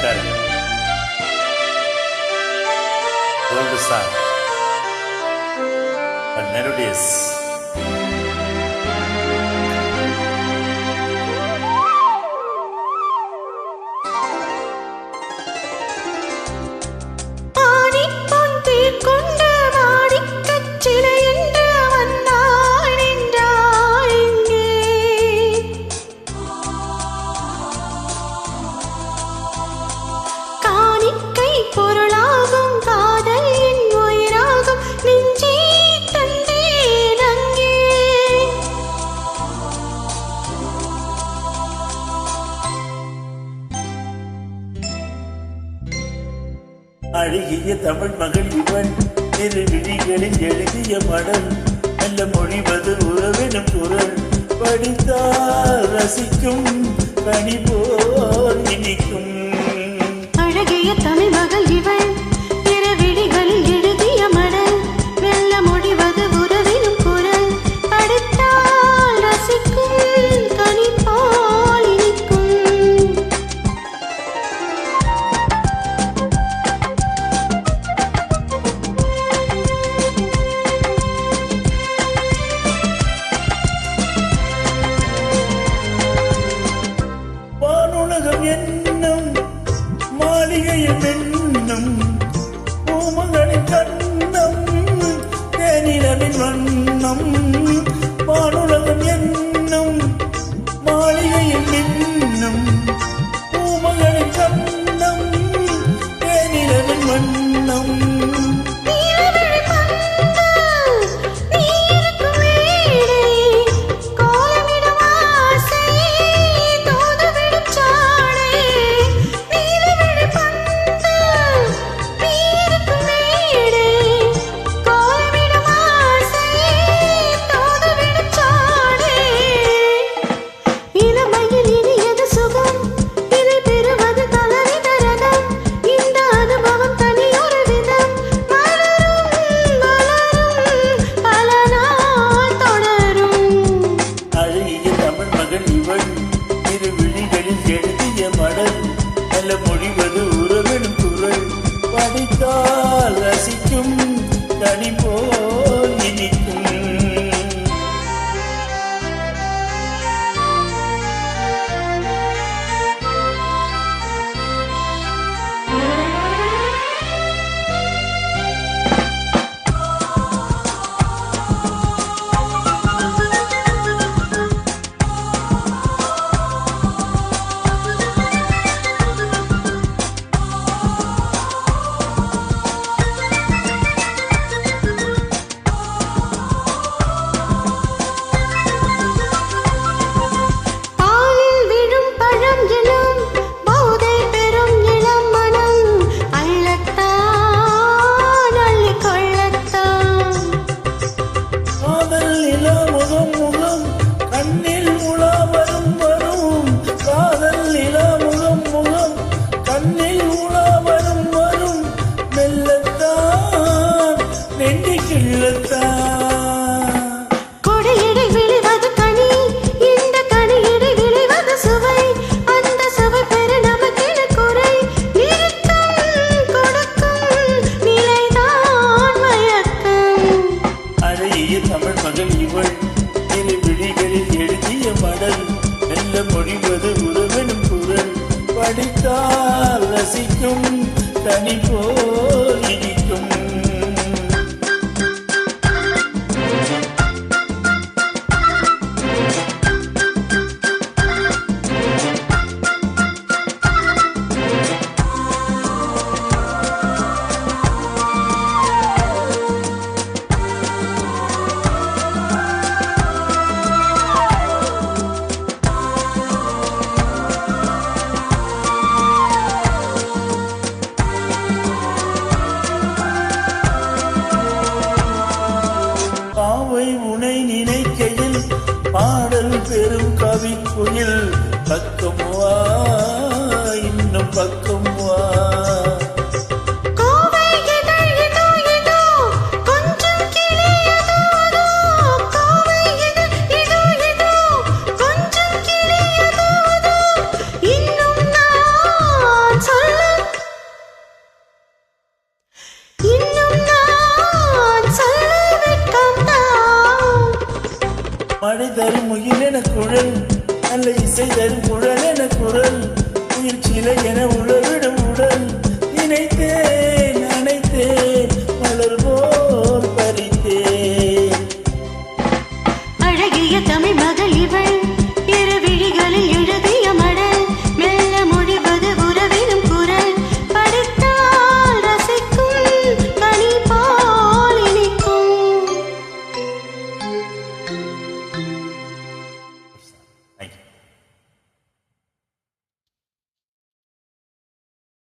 Karen. World star. But melodies. அழகிய தமிழ் மகள் இவன். இரு விழிகளில் எழுதிய மடல் நல்ல மொழிவது உறவெனும் குரல். படித்தால் ரசிக்கும் கனி போல் இனிக்கும். அழகிய தமிழ் lòng மெல்ல மொழிவது உறவிடும் குரல். படித்தால் ரசிக்கும் தனி போ ஒழிவது உறவெனும் குரல். படித்தால் ரசிக்கும் தனி போல் இருக்கும் கவிக்குயில் பக்கமுவா இன்னும் பக்கம் மழை தரும் முகில் என குழல் நல்ல இசை தரும் குழல் என குரல் உயிர் சிலை என உழல்